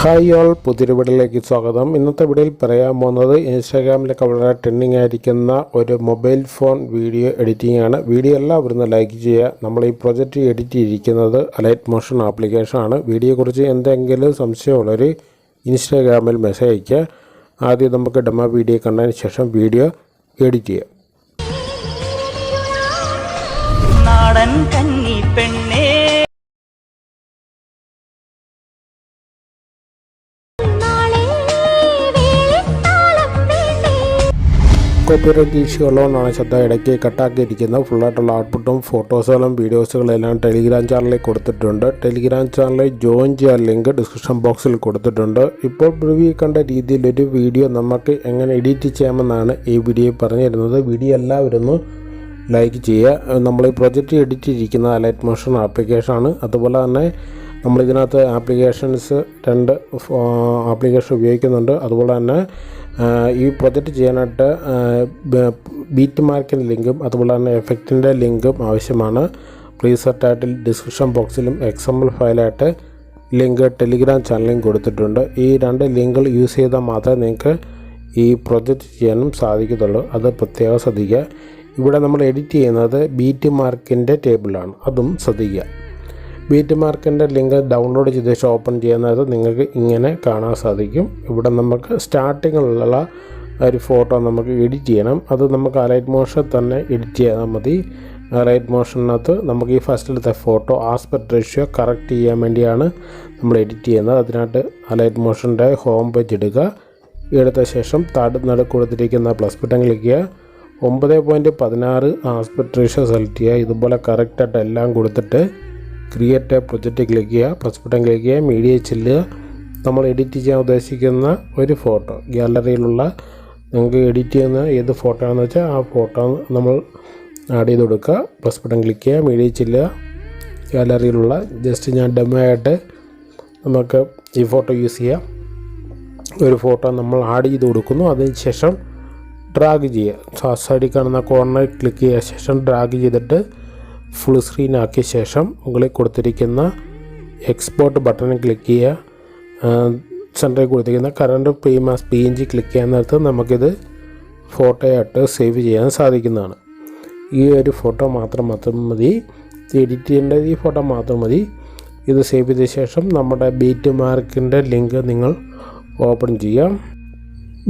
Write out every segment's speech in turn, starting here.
Hi all പുതിയൊരു വീഡിയോയിലേക്ക് സ്വാഗതം. ഇന്നത്തെ വീഡിയോയിൽ പറയാൻ പോകുന്നത് ഇൻസ്റ്റാഗ്രാമിലൊക്കെ വളരെ ട്രെൻഡിങ് ആയിരിക്കുന്ന ഒരു മൊബൈൽ ഫോൺ വീഡിയോ എഡിറ്റിംഗ് ആണ്. വീഡിയോ എല്ലാവരും ഒന്ന് ലൈക്ക് ചെയ്യുക. നമ്മൾ ഈ പ്രൊജക്റ്റ് എഡിറ്റ് ചെയ്തിരിക്കുന്നത് അലൈറ്റ് മോഷൻ ആപ്ലിക്കേഷൻ ആണ്. വീഡിയോയെക്കുറിച്ച് എന്തെങ്കിലും സംശയമുള്ളവർ ഇൻസ്റ്റാഗ്രാമിൽ മെസ്സേജ് അയയ്ക്കുക. ആദ്യം നമുക്ക് ഡെമോ വീഡിയോ കണ്ടതിന് ശേഷം വീഡിയോ എഡിറ്റ് ചെയ്യാം. നാടൻ കോപ്പിറൈറ്റ് ഇഷ്യൂ ഉള്ളതുകൊണ്ടാണ് ശ്രദ്ധ ഇടയ്ക്ക് കട്ടാക്കിയിരിക്കുന്നത്. ഫുള്ളായിട്ടുള്ള ഔട്ട്പുട്ടും ഫോട്ടോസുകളും വീഡിയോസുകളും എല്ലാം ടെലിഗ്രാം ചാനലിൽ കൊടുത്തിട്ടുണ്ട്. ടെലിഗ്രാം ചാനലിൽ ജോയിൻ ചെയ്യാൻ ലിങ്ക് ഡിസ്ക്രിപ്ഷൻ ബോക്സിൽ കൊടുത്തിട്ടുണ്ട്. ഇപ്പോൾ പ്രിവ്യൂ കണ്ട രീതിയിൽ ഒരു വീഡിയോ നമുക്ക് എങ്ങനെ എഡിറ്റ് ചെയ്യാമെന്നാണ് ഈ വീഡിയോ പറഞ്ഞു തരുന്നത് വീഡിയോ എല്ലാവരും ഒന്ന് ലൈക്ക് ചെയ്യുക. നമ്മൾ ഈ പ്രൊജക്റ്റ് എഡിറ്റ് ചെയ്തിരിക്കുന്ന അലൈറ്റ് മോഷൻ ആപ്ലിക്കേഷനാണ് അതുപോലെ തന്നെ നമ്മളിതിനകത്ത് ആപ്ലിക്കേഷൻസ് രണ്ട് ആപ്ലിക്കേഷൻ ഉപയോഗിക്കുന്നുണ്ട്. അതുപോലെ തന്നെ ഈ പ്രൊജക്റ്റ് ചെയ്യാനായിട്ട് ബീറ്റ് മാർക്കിന്റെ ലിങ്കും അതുപോലെ തന്നെ എഫക്റ്റിന്റെ ലിങ്കും ആവശ്യമാണ്. ടൈറ്റിൽ ഡിസ്ക്രിപ്ഷൻ ബോക്സിലും എക്സാമ്പിൾ ഫയലായിട്ട് ലിങ്ക് ടെലിഗ്രാം ചാനലിലും കൊടുത്തിട്ടുണ്ട്. ഈ രണ്ട് ലിങ്കുകൾ യൂസ് ചെയ്താൽ മാത്രമേ നിങ്ങൾക്ക് ഈ പ്രൊജക്റ്റ് ചെയ്യാനും സാധിക്കത്തുള്ളൂ. അത് പ്രത്യേകം ശ്രദ്ധിക്കുക. ഇവിടെ നമ്മൾ എഡിറ്റ് ചെയ്യുന്നത് ബീറ്റ് മാർക്കിന്റെ ടേബിളാണ്. അതും ശ്രദ്ധിക്കുക. ബീറ്റ് മാർക്കിന്റെ ലിങ്ക് ഡൗൺലോഡ് ചെയ്ത് ഓപ്പൺ ചെയ്യുന്നത് നിങ്ങൾക്ക് ഇങ്ങനെ കാണാൻ സാധിക്കും. ഇവിടെ നമുക്ക് സ്റ്റാർട്ടിങ്ങിലുള്ള ഒരു ഫോട്ടോ നമുക്ക് എഡിറ്റ് ചെയ്യണം. അത് നമുക്ക് അലൈറ്റ് മോഷൻ തന്നെ എഡിറ്റ് ചെയ്താൽ മതി. റൈറ്റ് മോഷനകത്ത് നമുക്ക് ഈ ഫസ്റ്റിലത്തെ ഫോട്ടോ ആസ്പെക്ട് റേഷ്യോ കറക്റ്റ് ചെയ്യാൻ വേണ്ടിയാണ് നമ്മൾ എഡിറ്റ് ചെയ്യുന്നത്. അതിനായിട്ട് അലൈറ്റ് മോഷന്റെ ഹോം പേജ് എടുക്കുക എടുത്ത ശേഷം താഴെ നട കൊടുത്തിരിക്കുന്ന പ്ലസ് ബട്ടൺ ക്ലിക്ക് ചെയ്യുക. ഒമ്പത് പോയിന്റ് പതിനാറ് ആസ്പെക്ട് റേഷ്യോ സെലക്ട് ചെയ്യുക. ഇതുപോലെ കറക്റ്റായിട്ട് എല്ലാം കൊടുത്തിട്ട് ക്രിയേറ്റ് എ പ്രൊജക്റ്റ് ക്ലിക്ക് ചെയ്യുക പ്ലസ് ക്ലിക്ക് ചെയ്യുക മീഡിയ ചെല്ലുക നമ്മൾ എഡിറ്റ് ചെയ്യാൻ ഉദ്ദേശിക്കുന്ന ഒരു ഫോട്ടോ ഗ്യാലറിയിലുള്ള നിങ്ങൾക്ക് എഡിറ്റ് ചെയ്യുന്ന ഏത് ഫോട്ടോ ആണെന്ന് വെച്ചാൽ ആ ഫോട്ടോ നമ്മൾ ആഡ് ചെയ്ത് കൊടുക്കുക. പ്ലസ് ബട്ടൺ ക്ലിക്ക് ചെയ്യുക മീഡിയ ചെല്ലുക ഗാലറിയിലുള്ള ജസ്റ്റ് ഞാൻ ഡെമോ ആയിട്ട് നമുക്ക് ഈ ഫോട്ടോ യൂസ് ചെയ്യാം. ഒരു ഫോട്ടോ നമ്മൾ ആഡ് ചെയ്ത് കൊടുക്കുന്നു. അതിന് ശേഷം ഡ്രാഗ് ചെയ്യുക. സൈഡിൽ കാണുന്ന കോർണർ ക്ലിക്ക് ചെയ്യുക. ശേഷം ഡ്രാഗ് ചെയ്തിട്ട് ഫുൾ സ്ക്രീൻ ആക്കിയ ശേഷം മുകളിൽ കൊടുത്തിരിക്കുന്ന എക്സ്പോർട്ട് ബട്ടൺ ക്ലിക്ക് ചെയ്യുക. സെന്ററിൽ കൊടുത്തിരിക്കുന്ന കറണ്ട് പ്രീമാസ് പി എൻ ജി ക്ലിക്ക് ചെയ്യാൻ നേരത്ത് നമുക്കിത് ഫോട്ടോയായിട്ട് സേവ് ചെയ്യാൻ സാധിക്കുന്നതാണ്. ഈ ഒരു ഫോട്ടോ മാത്രം മാത്രം മതി. എഡിറ്റ് ചെയ്യേണ്ടത് ഈ ഫോട്ടോ മാത്രം മതി. ഇത് സേവ് ചെയ്ത ശേഷം നമ്മുടെ ബീറ്റ് മാർക്കിന്റെ ലിങ്ക് നിങ്ങൾ ഓപ്പൺ ചെയ്യാം.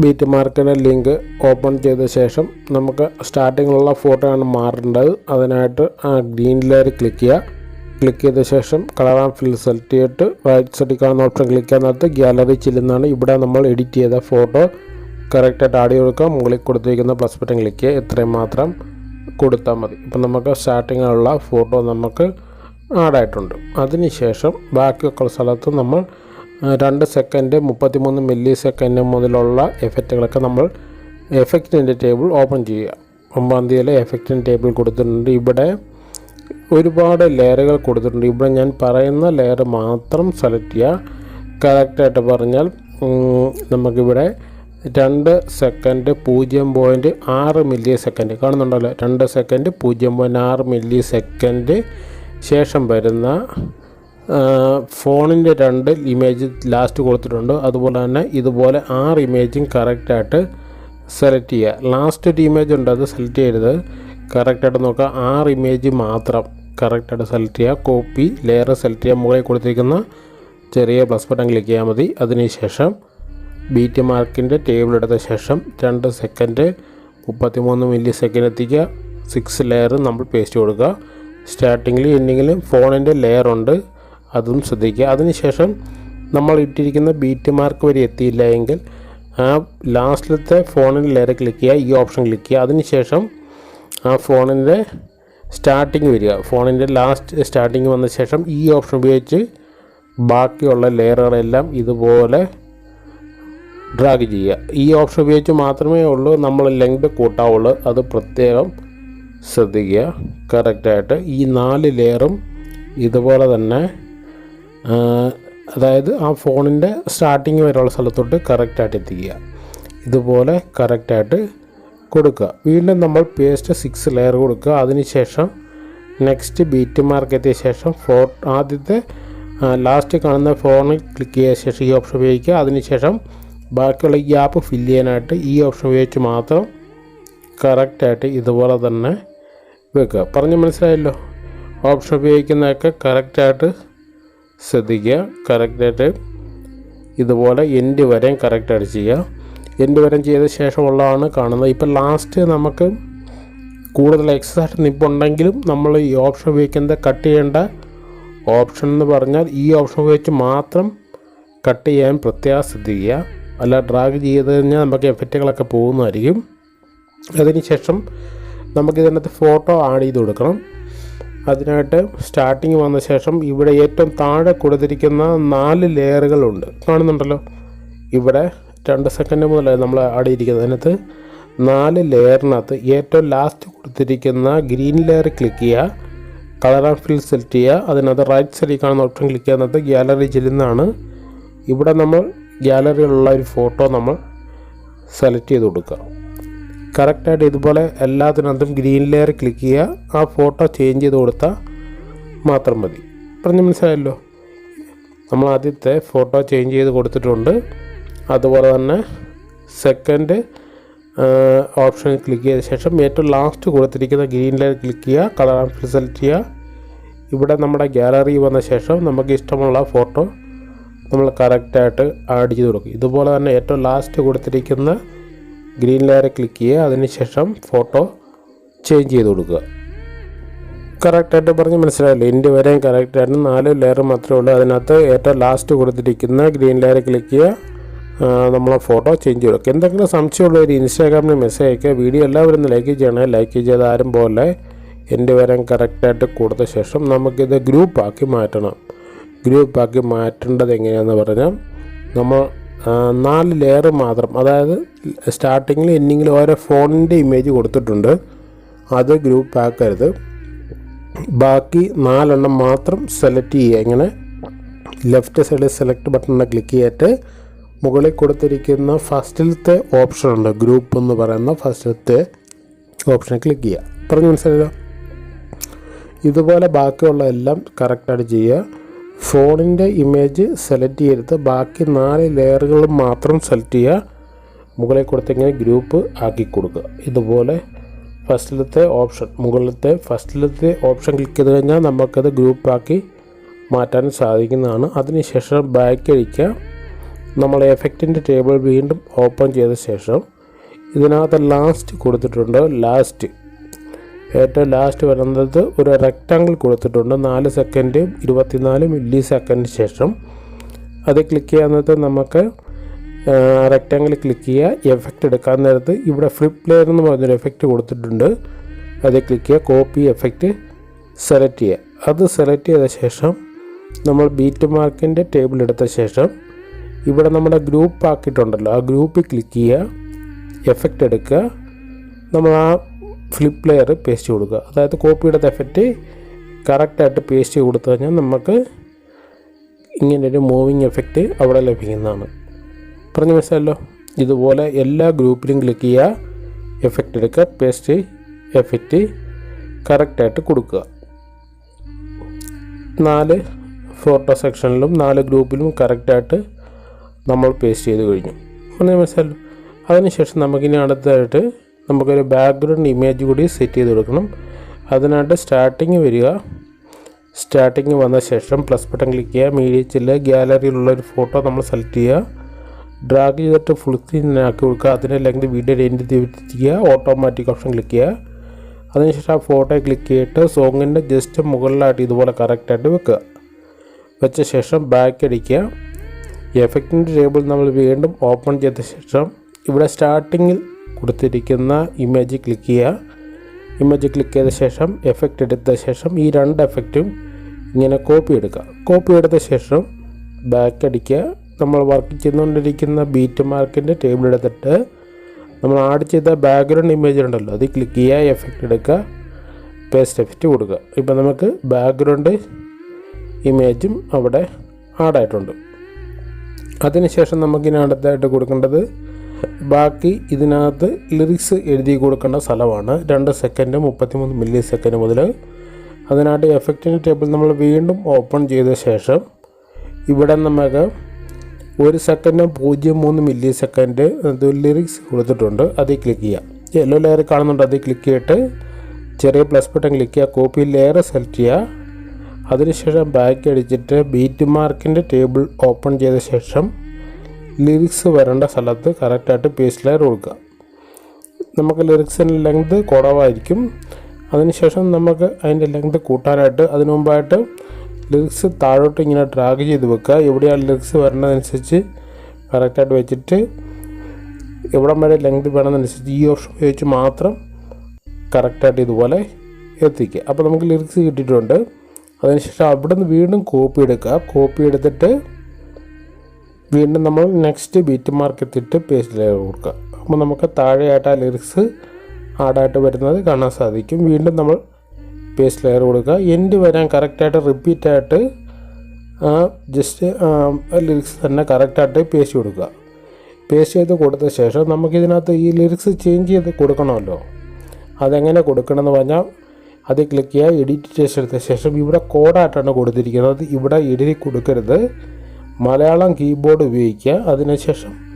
ബീറ്റ് മാർക്കിന്റെ ലിങ്ക് ഓപ്പൺ ചെയ്ത ശേഷം നമുക്ക് സ്റ്റാർട്ടിങ്ങിലുള്ള ഫോട്ടോ ആണ് മാറേണ്ടത്. അതിനായിട്ട് ആ ഗ്രീൻ ലെയർ ക്ലിക്ക് ചെയ്യുക. ക്ലിക്ക് ചെയ്ത ശേഷം കളർ ആൻഡ് ഫിൽ സെലക്ട് ചെയ്തിട്ട് റൈറ്റ് സൈഡിൽ കാണുന്ന ഓപ്ഷൻ ക്ലിക്ക് ചെയ്യാൻ നേരത്ത് ഗ്യാലറി ചെല്ലുന്നതാണ്. ഇവിടെ നമ്മൾ എഡിറ്റ് ചെയ്ത ഫോട്ടോ കറക്റ്റായിട്ട് ചെയ്ത് കൊടുക്കുക. മുകളിൽ കൊടുത്തിരിക്കുന്ന പ്ലസ് ബട്ടൺ ക്ലിക്ക് ചെയ്യുക. ഇത്രയും മാത്രം കൊടുത്താൽ മതി. ഇപ്പം നമുക്ക് സ്റ്റാർട്ടിങ്ങിലുള്ള ഫോട്ടോ നമുക്ക് ആഡായിട്ടുണ്ട് അതിനുശേഷം ബാക്കിയൊക്കെ സ്ഥലത്ത് നമ്മൾ രണ്ട് സെക്കൻഡ് മുപ്പത്തിമൂന്ന് മില്ലി സെക്കൻഡ് മുതലുള്ള എഫക്റ്റുകളൊക്കെ നമ്മൾ എഫക്റ്റിന്റെ ടേബിൾ ഓപ്പൺ ചെയ്യുക. ഒമ്പതാം തീയതിയിലെ എഫക്റ്റിന്റെ ടേബിൾ കൊടുത്തിട്ടുണ്ട്. ഇവിടെ ഒരുപാട് ലെയറുകൾ കൊടുത്തിട്ടുണ്ട്. ഇവിടെ ഞാൻ പറയുന്ന ലെയർ മാത്രം സെലക്ട് ചെയ്യുക. കറക്റ്റായിട്ട് പറഞ്ഞാൽ നമുക്കിവിടെ രണ്ട് സെക്കൻഡ് പൂജ്യം പോയിന്റ് ആറ് മില്ലി സെക്കൻഡ് കാണുന്നുണ്ടല്ലോ. രണ്ട് സെക്കൻഡ് പൂജ്യം പോയിന്റ് ആറ് മില്ലി സെക്കൻഡ് ശേഷം വരുന്ന ഫോണിന്റെ രണ്ട് ഇമേജ് ലാസ്റ്റ് കൊടുത്തിട്ടുണ്ട്. അതുപോലെ തന്നെ ഇതുപോലെ ആറ് ഇമേജും കറക്റ്റായിട്ട് സെലക്ട് ചെയ്യുക. ലാസ്റ്റ് ഒരു ഇമേജ് ഉണ്ട് അത് സെലക്ട് ചെയ്യരുത്. കറക്റ്റായിട്ട് നോക്കുക. ആറ് ഇമേജ് മാത്രം കറക്റ്റായിട്ട് സെലക്ട് ചെയ്യുക. കോപ്പി ലെയർ സെലക്ട് ചെയ്യാൻ മുകളിൽ കൊടുത്തിരിക്കുന്ന ചെറിയ പ്ലസ് ബട്ടൺ ക്ലിക്ക് ചെയ്യാൽ മതി. അതിനുശേഷം ടി മാർക്കിന്റെ ടേബിൾ എടുത്ത ശേഷം രണ്ട് സെക്കൻഡ് മുപ്പത്തിമൂന്ന് മില്ലി സെക്കൻഡ് എത്തിക്കുക. സിക്സ് ലെയർ നമ്മൾ പേസ്റ്റ് കൊടുക്കുക. സ്റ്റാർട്ടിങ്ങിൽ എന്തെങ്കിലും ഫോണിന്റെ ലെയർ ഉണ്ട്. അതും ശ്രദ്ധിക്കുക. അതിനുശേഷം നമ്മൾ ഇട്ടിരിക്കുന്ന ബീറ്റ് മാർക്ക് വരെ എത്തിയില്ല എങ്കിൽ ആ ലാസ്റ്റിലത്തെ ഫോണിന്റെ ലെയർ ക്ലിക്ക് ചെയ്യുക ഈ ഓപ്ഷൻ ക്ലിക്ക് ചെയ്യുക. അതിനുശേഷം ആ ഫോണിന്റെ സ്റ്റാർട്ടിങ് വരിക. ഫോണിന്റെ ലാസ്റ്റ് സ്റ്റാർട്ടിങ് വന്ന ശേഷം ഈ ഓപ്ഷൻ ഉപയോഗിച്ച് ബാക്കിയുള്ള ലെയറുകളെല്ലാം ഇതുപോലെ ഡ്രാഗ് ചെയ്യുക. ഈ ഓപ്ഷൻ ഉപയോഗിച്ച് മാത്രമേ ഉള്ളൂ നമ്മൾ ലെങ്ത് കൂട്ടാവുള്ളൂ. അത് പ്രത്യേകം ശ്രദ്ധിക്കുക. കറക്റ്റായിട്ട് ഈ നാല് ലെയറും ഇതുപോലെ തന്നെ അതായത് ആ ഫോണിന്റെ സ്റ്റാർട്ടിങ് വരെയുള്ള സ്ഥലത്തോട്ട് കറക്റ്റായിട്ട് എത്തിക്കുക. ഇതുപോലെ കറക്റ്റായിട്ട് കൊടുക്കുക. വീണ്ടും നമ്മൾ പേസ്റ്റ് സിക്സ് ലെയർ കൊടുക്കുക. അതിനുശേഷം നെക്സ്റ്റ് ബീറ്റ് മാർക്ക് എത്തിയ ശേഷം ഫോർ ആദ്യത്തെ ലാസ്റ്റ് കാണുന്ന ഫോണിൽ ക്ലിക്ക് ചെയ്ത ശേഷം ഈ ഓപ്ഷൻ ഉപയോഗിക്കുക. അതിനുശേഷം ബാക്കിയുള്ള ഗ്യാപ്പ് ഫില്ല് ചെയ്യാനായിട്ട് ഈ ഓപ്ഷൻ ഉപയോഗിച്ച് മാത്രം കറക്റ്റായിട്ട് ഇതുപോലെ തന്നെ വെക്കുക. പറഞ്ഞ് മനസ്സിലായല്ലോ? ഓപ്ഷൻ ഉപയോഗിക്കുന്നതൊക്കെ കറക്റ്റായിട്ട് ശ്രദ്ധിക്കുക. കറക്റ്റായിട്ട് ഇതുപോലെ എൻഡ് വരെയും കറക്റ്റായിട്ട് ചെയ്യുക. എൻഡ് വരെയും ചെയ്ത ശേഷമുള്ളതാണ് കാണുന്നത്. ഇപ്പം ലാസ്റ്റ് നമുക്ക് കൂടുതൽ എക്സസൈസ് നിപ്പുണ്ടെങ്കിലും നമ്മൾ ഈ ഓപ്ഷൻ ഉപയോഗിക്കുന്നത് കട്ട് ചെയ്യേണ്ട ഓപ്ഷൻ എന്ന് പറഞ്ഞാൽ ഈ ഓപ്ഷൻ ഉപയോഗിച്ച് മാത്രം കട്ട് ചെയ്യാൻ പ്രത്യേകം ശ്രദ്ധിക്കുക. അല്ല ഡ്രാഗ് ചെയ്ത് കഴിഞ്ഞാൽ നമുക്ക് എഫക്റ്റുകളൊക്കെ പോകുന്നതായിരിക്കും. അതിനുശേഷം നമുക്ക് ഇതിനകത്ത് ഫോട്ടോ ആഡ് ചെയ്ത് കൊടുക്കണം. അതിനായിട്ട് സ്റ്റാർട്ടിങ് വന്ന ശേഷം ഇവിടെ ഏറ്റവും താഴെ കൊടുത്തിരിക്കുന്ന നാല് ലെയറുകളുണ്ട് കാണുന്നുണ്ടല്ലോ? ഇവിടെ രണ്ട് സെക്കൻഡ് മുതൽ നമ്മൾ ആഡ് ചെയ്തിരിക്കുന്നത് അതിനകത്ത് നാല് ലെയറിനകത്ത് ഏറ്റവും ലാസ്റ്റ് കൊടുത്തിരിക്കുന്ന ഗ്രീൻ ലെയർ ക്ലിക്ക് ചെയ്യുക. കളർ ആൻഡ് ഫിൽ സെലക്ട് ചെയ്യുക. അതിനകത്ത് റൈറ്റ് സൈഡിൽ കാണുന്ന ഓപ്ഷൻ ക്ലിക്ക് ചെയ്യുന്നത് ഗ്യാലറി ചെല്ലുന്നതാണ്. ഇവിടെ നമ്മൾ ഗ്യാലറിയിലുള്ള ഒരു ഫോട്ടോ നമ്മൾ സെലക്ട് ചെയ്ത് കൊടുക്കുക. കറക്റ്റായിട്ട് ഇതുപോലെ എല്ലാത്തിനകത്തും ഗ്രീൻ ലെയർ ക്ലിക്ക് ചെയ്യുക. ആ ഫോട്ടോ ചേഞ്ച് ചെയ്ത് കൊടുത്താൽ മാത്രം മതി. പറഞ്ഞ് മനസ്സിലായല്ലോ? നമ്മൾ ആദ്യത്തെ ഫോട്ടോ ചേഞ്ച് ചെയ്ത് കൊടുത്തിട്ടുണ്ട്. അതുപോലെ തന്നെ സെക്കൻഡ് ഓപ്ഷൻ ക്ലിക്ക് ചെയ്ത ശേഷം ഏറ്റവും ലാസ്റ്റ് കൊടുത്തിരിക്കുന്ന ഗ്രീൻ ലെയർ ക്ലിക്ക് ചെയ്യുക. കളർ സെലക്ട് ചെയ്യുക. ഇവിടെ നമ്മുടെ ഗാലറി വന്ന ശേഷം നമുക്ക് ഇഷ്ടമുള്ള ഫോട്ടോ നമ്മൾ കറക്റ്റായിട്ട് ആഡ് ചെയ്ത് കൊടുക്കും. ഇതുപോലെ തന്നെ ഏറ്റവും ലാസ്റ്റ് കൊടുത്തിരിക്കുന്ന ഗ്രീൻ ലെയർ ക്ലിക്ക് ചെയ്യുക അതിനുശേഷം ഫോട്ടോ ചേഞ്ച് ചെയ്ത് കൊടുക്കുക. കറക്റ്റായിട്ട് പറഞ്ഞ് മനസ്സിലായല്ലോ? എന്റെ വരെയും കറക്റ്റായിട്ട് നാല് ലെയർ മാത്രമേ ഉള്ളൂ. അതിനകത്ത് ഏറ്റവും ലാസ്റ്റ് കൊടുത്തിരിക്കുന്ന ഗ്രീൻ ലെയർ ക്ലിക്ക് ചെയ്യുക നമ്മളെ ഫോട്ടോ ചേഞ്ച് കൊടുക്കുക. എന്തെങ്കിലും സംശയമുള്ള ഒരു ഇൻസ്റ്റാഗ്രാമിൽ മെസ്സേജ് അയക്കുക. വീഡിയോ എല്ലാവരും ലൈക്ക് ചെയ്യണേ. ലൈക്ക് ചെയ്ത് ആരും പോലെ എന്റെ വരം കറക്റ്റായിട്ട് കൊടുത്ത ശേഷം നമുക്കിത് ഗ്രൂപ്പാക്കി മാറ്റണം. ഗ്രൂപ്പാക്കി മാറ്റേണ്ടത് എങ്ങനെയാണെന്ന് പറഞ്ഞാൽ നമ്മൾ നാല് ലെയർ മാത്രം അതായത് സ്റ്റാർട്ടിങ്ങിൽ എൻഡിങ്ങിലും ഓരോ ഫോണിന്റെ ഇമേജ് കൊടുത്തിട്ടുണ്ട്. അത് ഗ്രൂപ്പ് ആക്കരുത്. ബാക്കി നാലെണ്ണം മാത്രം സെലക്ട് ചെയ്യുക. ഇങ്ങനെ ലെഫ്റ്റ് സൈഡിൽ സെലക്ട് ബട്ടണിൽ ക്ലിക്ക് ചെയ്തിട്ട് മുകളിൽ കൊടുത്തിരിക്കുന്ന ഫസ്റ്റിലത്തെ ഓപ്ഷൻ ഉണ്ട്. ഗ്രൂപ്പ് എന്ന് പറയുന്ന ഫസ്റ്റിലത്തെ ഓപ്ഷനെ ക്ലിക്ക് ചെയ്യുക. പറഞ്ഞു മനസ്സിലായോ ഇതുപോലെ ബാക്കിയുള്ള എല്ലാം കറക്റ്റായിട്ട് ചെയ്യുക. ഫോണിന്റെ ഇമേജ് സെലക്ട് ചെയ്തിട്ട് ബാക്കി നാല് ലെയറുകൾ മാത്രം സെലക്ട് ചെയ്യുക. മുകളിൽ കൊടുത്തിങ്ങനെ ഗ്രൂപ്പ് ആക്കി കൊടുക്കുക. ഇതുപോലെ ഫസ്റ്റിലത്തെ ഓപ്ഷൻ മുകളിലത്തെ ഫസ്റ്റിലത്തെ ഓപ്ഷൻ ക്ലിക്ക് ചെയ്ത് കഴിഞ്ഞാൽ നമുക്കത് ഗ്രൂപ്പാക്കി മാറ്റാൻ സാധിക്കുന്നതാണ്. അതിനുശേഷം ബാക്ക് അടിക്കുക. നമ്മൾ എഫക്റ്റിന്റെ ടേബിൾ വീണ്ടും ഓപ്പൺ ചെയ്ത ശേഷം ഇതിനകത്ത് ലാസ്റ്റ് കൊടുത്തിട്ടുണ്ട്. ലാസ്റ്റ് ഏറ്റവും ലാസ്റ്റ് വരുന്നത് ഒരു റെക്റ്റാങ്കിൾ കൊടുത്തിട്ടുണ്ട്. നാല് സെക്കൻഡ് ഇരുപത്തിനാല് മില്ലി സെക്കൻഡ് ശേഷം. അത് ക്ലിക്ക് ചെയ്യാൻ നമുക്ക് റെക്റ്റാങ്കിൾ ക്ലിക്ക് ചെയ്യുക എഫക്റ്റ് എടുക്കാൻ നേരത്ത് ഇവിടെ ഫ്ലിപ്പ് ലെയർ എന്ന് പറഞ്ഞൊരു എഫക്റ്റ് കൊടുത്തിട്ടുണ്ട്. അത് ക്ലിക്ക് ചെയ്യുക കോപ്പി എഫക്റ്റ് സെലക്ട് ചെയ്യുക അത് സെലക്ട് ചെയ്ത ശേഷം നമ്മൾ ബീറ്റ് മാർക്കിന്റെ ടേബിൾ എടുത്ത ശേഷം ഇവിടെ നമ്മുടെ ഗ്രൂപ്പ് ആക്കിയിട്ടുണ്ടല്ലോ. ആ ഗ്രൂപ്പിൽ ക്ലിക്ക് ചെയ്യുക എഫക്റ്റ് എടുക്കുക. നമ്മൾ ആ ഫ്ലിപ്പ് ലെയർ പേസ്റ്റ് കൊടുക്കുക. അതായത് കോപ്പി എടുത്ത എഫക്റ്റ് കറക്റ്റായിട്ട് പേസ്റ്റ് കൊടുത്തു കഴിഞ്ഞാൽ നമുക്ക് ഇങ്ങനൊരു മൂവിങ് എഫക്റ്റ് അവിടെ ലഭിക്കുന്നതാണ്. പറഞ്ഞു മനസ്സിലല്ലോ ഇതുപോലെ എല്ലാ ഗ്രൂപ്പിലും ക്ലിക്ക് ചെയ്യുക എഫക്റ്റ് എടുക്കുക പേസ്റ്റ് എഫക്റ്റ് കറക്റ്റായിട്ട് കൊടുക്കുക. നാല് ഫോട്ടോ സെക്ഷനിലും നാല് ഗ്രൂപ്പിലും കറക്റ്റായിട്ട് നമ്മൾ പേസ്റ്റ് ചെയ്ത് കഴിഞ്ഞു. പറഞ്ഞു മനസ്സിലല്ലോ അതിനുശേഷം നമുക്കിനി അടുത്തതായിട്ട് നമുക്കൊരു ബാക്ക്ഗ്രൗണ്ട് ഇമേജ് കൂടി സെറ്റ് ചെയ്ത് കൊടുക്കണം. അതിനായിട്ട് സ്റ്റാർട്ടിങ് വരിക. സ്റ്റാർട്ടിങ് വന്ന ശേഷം പ്ലസ് ബട്ടൺ ക്ലിക്ക് ചെയ്യുക. മീഡിയ ചില്ല് ഗ്യാലറിയിലുള്ള ഒരു ഫോട്ടോ നമ്മൾ സെലക്ട് ചെയ്യുക. ഡ്രാഗ് ചെയ്തിട്ട് ഫുൾ സ്ക്രീനാക്കി കൊടുക്കുക. അതിന്റെ ലെങ്ത് വീഡിയോ എൻഡ് ചെയ്യുക ഓട്ടോമാറ്റിക് ഓപ്ഷൻ ക്ലിക്ക് ചെയ്യുക. അതിനുശേഷം ആ ഫോട്ടോ ക്ലിക്ക് ചെയ്തിട്ട് സോങ്ങിന്റെ ജസ്റ്റ് മുകളിലായിട്ട് ഇതുപോലെ കറക്റ്റായിട്ട് വെക്കുക. വെച്ച ശേഷം ബാക്ക് അടിക്കുക. എഫക്റ്റിന്റെ ടേബിൾ നമ്മൾ വീണ്ടും ഓപ്പൺ ചെയ്ത ശേഷം ഇവിടെ സ്റ്റാർട്ടിങ്ങിൽ കൊടുത്തിരിക്കുന്ന ഇമേജ് ക്ലിക്ക് ചെയ്യുക. ഇമേജ് ക്ലിക്ക് ചെയ്ത ശേഷം എഫക്റ്റ് എടുത്ത ശേഷം ഈ രണ്ട് എഫക്റ്റും ഇങ്ങനെ കോപ്പി എടുക്കുക. കോപ്പി എടുത്ത ശേഷം ബാക്ക് അടിക്കുക. നമ്മൾ വർക്ക് ചെയ്തുകൊണ്ടിരിക്കുന്ന ബീറ്റ് മാർക്കിന്റെ ടേബിൾ എടുത്തിട്ട് നമ്മൾ ആഡ് ചെയ്ത ബാക്ക്ഗ്രൗണ്ട് ഇമേജ് ഉണ്ടല്ലോ അത് ക്ലിക്ക് ചെയ്യുക എഫക്റ്റ് എടുക്കുക പേസ്റ്റ് എഫക്റ്റ് കൊടുക്കുക. ഇപ്പം നമുക്ക് ബാക്ക്ഗ്രൗണ്ട് ഇമേജും അവിടെ ആഡായിട്ടുണ്ട് അതിനുശേഷം നമുക്കിനി അടുത്തായിട്ട് കൊടുക്കേണ്ടത് ബാക്കി ഇതിനകത്ത് ലിറിക്സ് എഴുതി കൊടുക്കേണ്ട സ്ഥലമാണ്. രണ്ട് സെക്കൻഡ് മുപ്പത്തിമൂന്ന് മില്ലി സെക്കൻഡ് മുതൽ അതിനായിട്ട് എഫക്റ്റിന്റെ ടേബിൾ നമ്മൾ വീണ്ടും ഓപ്പൺ ചെയ്ത ശേഷം ഇവിടെ നമുക്ക് ഒരു സെക്കൻഡ് പൂജ്യം മൂന്ന് മില്ലി സെക്കൻഡ് ലിറിക്സ് കൊടുത്തിട്ടുണ്ട്. അതിൽ ക്ലിക്ക് ചെയ്യാം. യെല്ലോ ലെയർ കാണുന്നുണ്ട്. അതിൽ ക്ലിക്ക് ചെയ്തിട്ട് ചെറിയ പ്ലസ് ബട്ടൺ ക്ലിക്ക് ചെയ്യുക. കോപ്പി ലെയർ സെലക്ട് ചെയ്യുക. അതിനുശേഷം ബാക്ക് അടിച്ചിട്ട് ബീറ്റ് മാർക്കിന്റെ ടേബിൾ ഓപ്പൺ ചെയ്ത ശേഷം ലിറിക്സ് വരേണ്ട സ്ഥലത്ത് കറക്റ്റായിട്ട് പേസ്റ്റ് ലെയർ കൊടുക്കുക. നമുക്ക് ലിറിക്സിന്റെ ലെങ്ത് കുറവായിരിക്കും. അതിനുശേഷം നമുക്ക് അതിന്റെ ലെങ്ത് കൂട്ടാനായിട്ട് അതിനു മുമ്പായിട്ട് ലിറിക്സ് താഴോട്ട് ഇങ്ങനെ ഡ്രാഗ് ചെയ്ത് വെക്കുക. എവിടെയാണ് ലിറിക്സ് വരേണ്ടതനുസരിച്ച് കറക്റ്റായിട്ട് വെച്ചിട്ട് എവിടം വരെ ലെങ്ത് വേണമെന്നനുസരിച്ച് ഈ ഓപ്ഷൻ ഉപയോഗിച്ച് മാത്രം കറക്റ്റായിട്ട് ഇതുപോലെ എത്തിക്കുക. അപ്പോൾ നമുക്ക് ലിറിക്സ് കിട്ടിയിട്ടുണ്ട്. അതിനുശേഷം അവിടെ നിന്ന് വീണ്ടും കോപ്പി എടുക്കുക. കോപ്പി എടുത്തിട്ട് വീണ്ടും നമ്മൾ നെക്സ്റ്റ് ബീറ്റ് മാർക്ക് എത്തിയിട്ട് ലെയർ കൊടുക്കുക. അപ്പോൾ നമുക്ക് താഴെയായിട്ട് ആ ലിറിക്സ് ആഡായിട്ട് വരുന്നത് കാണാൻ സാധിക്കും. വീണ്ടും നമ്മൾ പേസ്റ്റ് ലെയർ കൊടുക്കുക. എൻഡ് വരാൻ കറക്റ്റായിട്ട് റിപ്പീറ്റായിട്ട് ജസ്റ്റ് ലിറിക്സ് തന്നെ കറക്റ്റായിട്ട് പേസ്റ്റ് കൊടുക്കുക. പേസ്റ്റ് ചെയ്ത് കൊടുത്ത ശേഷം നമുക്കിതിനകത്ത് ഈ ലിറിക്സ് ചേഞ്ച് ചെയ്ത് കൊടുക്കണമല്ലോ. അതെങ്ങനെ കൊടുക്കണമെന്ന് പറഞ്ഞാൽ അത് ക്ലിക്ക് ചെയ്യുക എഡിറ്റ് ചെയ്തെടുത്ത ശേഷം ഇവിടെ കോഡായിട്ടാണ് കൊടുത്തിരിക്കുന്നത്. ഇവിടെ എഴുതി കൊടുക്കരുത്. മലയാളം കീബോർഡ് ഉപയോഗിക്കുക അതിനുശേഷം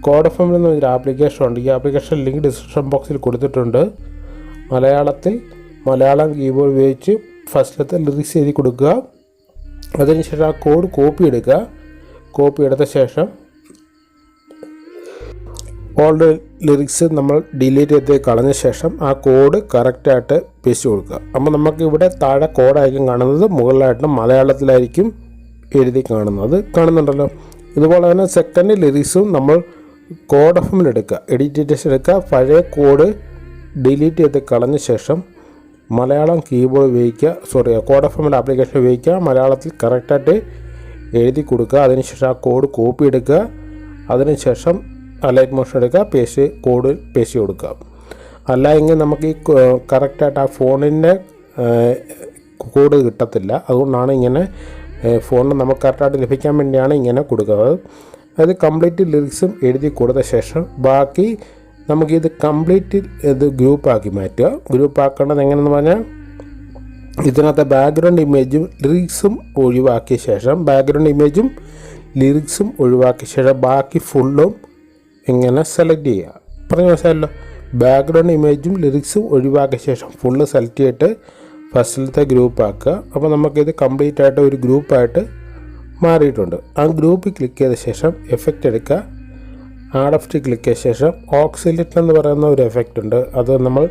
കോഡ് എഫ് എം എന്ന് പറഞ്ഞൊരു ആപ്ലിക്കേഷൻ ഉണ്ട്. ഈ ആപ്ലിക്കേഷൻ ലിങ്ക് ഡിസ്ക്രിപ്ഷൻ ബോക്സിൽ കൊടുത്തിട്ടുണ്ട്. മലയാളത്തിൽ മലയാളം കീബോർഡ് ഉപയോഗിച്ച് ഫസ്റ്റിലത്തെ ലിറിക്സ് എഴുതി കൊടുക്കുക. അതിനുശേഷം ആ കോഡ് കോപ്പി എടുക്കുക. കോപ്പി എടുത്ത ശേഷം ഓൾഡ് ലിറിക്സ് നമ്മൾ ഡിലീറ്റ് ചെയ്ത് കളഞ്ഞ ശേഷം ആ കോഡ് കറക്റ്റായിട്ട് പേസ്റ്റ് കൊടുക്കുക. അപ്പോൾ നമുക്ക് ഇവിടെ താഴെ കോഡായിരിക്കും കാണുന്നത്. മുകളിലായിട്ട് മലയാളത്തിലായിരിക്കും. എഴുതി കാണുന്നത് കാണുന്നുണ്ടല്ലോ. ഇതുപോലെ തന്നെ സെക്കൻഡ് ലിറിക്സും നമ്മൾ കോഡ് എഫ് എടുക്കുക എഡിറ്റേഴ്സ് എടുക്കുക. പഴയ കോഡ് ഡിലീറ്റ് ചെയ്ത് കളഞ്ഞ ശേഷം മലയാളം കീബോർഡ് ഉപയോഗിക്കുക. സോറി കോഡ് എഫ് എമ്മിന്റെ ആപ്ലിക്കേഷൻ ഉപയോഗിക്കുക. മലയാളത്തിൽ കറക്റ്റായിട്ട് എഴുതി കൊടുക്കുക. അതിനുശേഷം ആ കോഡ് കോപ്പി എടുക്കുക. അതിനുശേഷം അലൈറ്റ് മോഷൻ എടുക്കുക. പേസ്റ്റ് കോഡ് പേസ്റ്റ് കൊടുക്കുക. അല്ല എങ്കിൽ നമുക്ക് ഈ കറക്റ്റായിട്ട് ആ ഫോണിന്റെ കോഡ് കിട്ടത്തില്ല. അതുകൊണ്ടാണ് ഇങ്ങനെ ഫോണിന് നമുക്ക് കറക്റ്റായിട്ട് ലഭിക്കാൻ വേണ്ടിയാണ് ഇങ്ങനെ കൊടുക്കുന്നത്. അത് കംപ്ലീറ്റ് ലിറിക്സും എഴുതി കൊടുത്ത ശേഷം ബാക്കി നമുക്കിത് കംപ്ലീറ്റ് ഇത് ഗ്രൂപ്പാക്കി മാറ്റുക. ഗ്രൂപ്പ് ആക്കേണ്ടത് എങ്ങനെയെന്ന് പറഞ്ഞാൽ ഇതിനകത്തെ ബാക്ക്ഗ്രൗണ്ട് ഇമേജും ലിറിക്സും ഒഴിവാക്കിയ ശേഷം ബാക്ക്ഗ്രൗണ്ട് ഇമേജും ലിറിക്സും ഒഴിവാക്കിയ ശേഷം ബാക്കി ഫുള്ളും ഇങ്ങനെ സെലക്ട് ചെയ്യുക. പറഞ്ഞ മനസ്സിലല്ലോ ബാക്ക്ഗ്രൗണ്ട് ഇമേജും ലിറിക്സും ഒഴിവാക്കിയ ശേഷം ഫുള്ള് സെലക്ട് ചെയ്തിട്ട് ഫസ്റ്റിലത്തെ ഗ്രൂപ്പ് ആക്കുക. അപ്പോൾ നമുക്കിത് കംപ്ലീറ്റ് ആയിട്ട് ഒരു ഗ്രൂപ്പായിട്ട് മാറിയിട്ടുണ്ട്. ആ ഗ്രൂപ്പ് ക്ലിക്ക് ചെയ്ത ശേഷം എഫക്റ്റ് എടുക്കുക. ആഡ് എഫ്റ്റ് ക്ലിക്ക് ചെയ്ത ശേഷം ഓക്സിലേറ്റ് എന്ന് പറയുന്ന ഒരു എഫക്റ്റ് ഉണ്ട്. അത് നമ്മൾ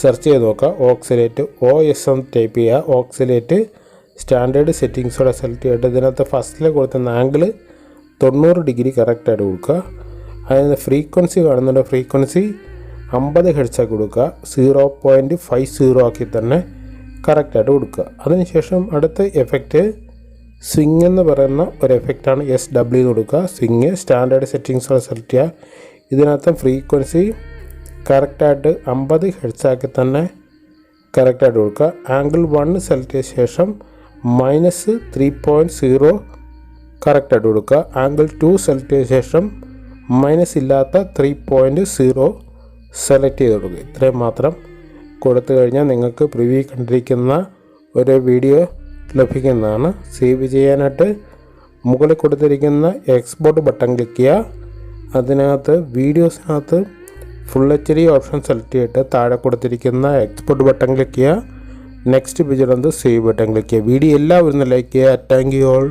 സെർച്ച് ചെയ്ത് നോക്കുക. Oscillate O S M type ചെയ്യുക. ഓക്സിലേറ്റ് സ്റ്റാൻഡേർഡ് സെറ്റിങ്സോടെ സെലക്ട് ചെയ്തിട്ട് ഇതിനകത്ത് ഫസ്റ്റിൽ കൊടുക്കുന്ന ആംഗിൾ തൊണ്ണൂറ് ഡിഗ്രി കറക്റ്റായിട്ട് കൊടുക്കുക. അതിന് ഫ്രീക്വൻസി കാണുന്നുണ്ട്. ഫ്രീക്വൻസി അമ്പത് ഹെഡ്സാക്കി കൊടുക്കുക. സീറോ പോയിന്റ് ഫൈവ് സീറോ ആക്കി തന്നെ കറക്റ്റായിട്ട് കൊടുക്കുക. അതിനുശേഷം അടുത്ത എഫക്റ്റ് സ്വിങ് എന്ന് പറയുന്ന ഒരു എഫക്റ്റാണ് എസ് ഡബ്ല്യു കൊടുക്കുക. സ്വിങ് സ്റ്റാൻഡേർഡ് സെറ്റിങ്സ് സെലക്ട് ചെയ്യുക. ഇതിനകത്ത് ഫ്രീക്വൻസി കറക്റ്റായിട്ട് അമ്പത് ഹെഡ്സാക്കി തന്നെ കറക്റ്റായിട്ട് കൊടുക്കുക. ആംഗിൾ വൺ സെലക്ട് ചെയ്ത ശേഷം മൈനസ് ത്രീ പോയിന്റ് സീറോ കറക്റ്റായിട്ട് കൊടുക്കുക. ആംഗിൾ ടു സെലക്ട് ചെയ്ത ശേഷം മൈനസ് ഇല്ലാത്ത ത്രീ പോയിന്റ് സീറോ സെലക്ട് ചെയ്ത് കൊടുക്കുക. ഇത്രയും മാത്രം. കൊടുത്തു കഴിഞ്ഞാൽ നിങ്ങൾക്ക് പ്രിവ്യൂ കണ്ടിരിക്കുന്ന ഒരു വീഡിയോ ലഭിക്കുന്നതാണ്. സേവ് ചെയ്യാനായിട്ട് മുകളിൽ കൊടുത്തിരിക്കുന്ന എക്സ്പോർട്ട് ബട്ടൺ ക്ലിക്ക് ചെയ്യുക. അതിനകത്ത് വീഡിയോസിനകത്ത് full H D option select ചെയ്തിട്ട് താഴെ കൊടുത്തിരിക്കുന്ന എക്സ്പോർട്ട് ബട്ടൺ ക്ലിക്ക് ചെയ്യുക. നെക്സ്റ്റ് പേജിലെന്ത് സേവ് ബട്ടൺ ക്ലിക്ക് ചെയ്യുക. വീഡിയോ എല്ലാവരും ലൈക്ക് ചെയ്യുക. Thank you all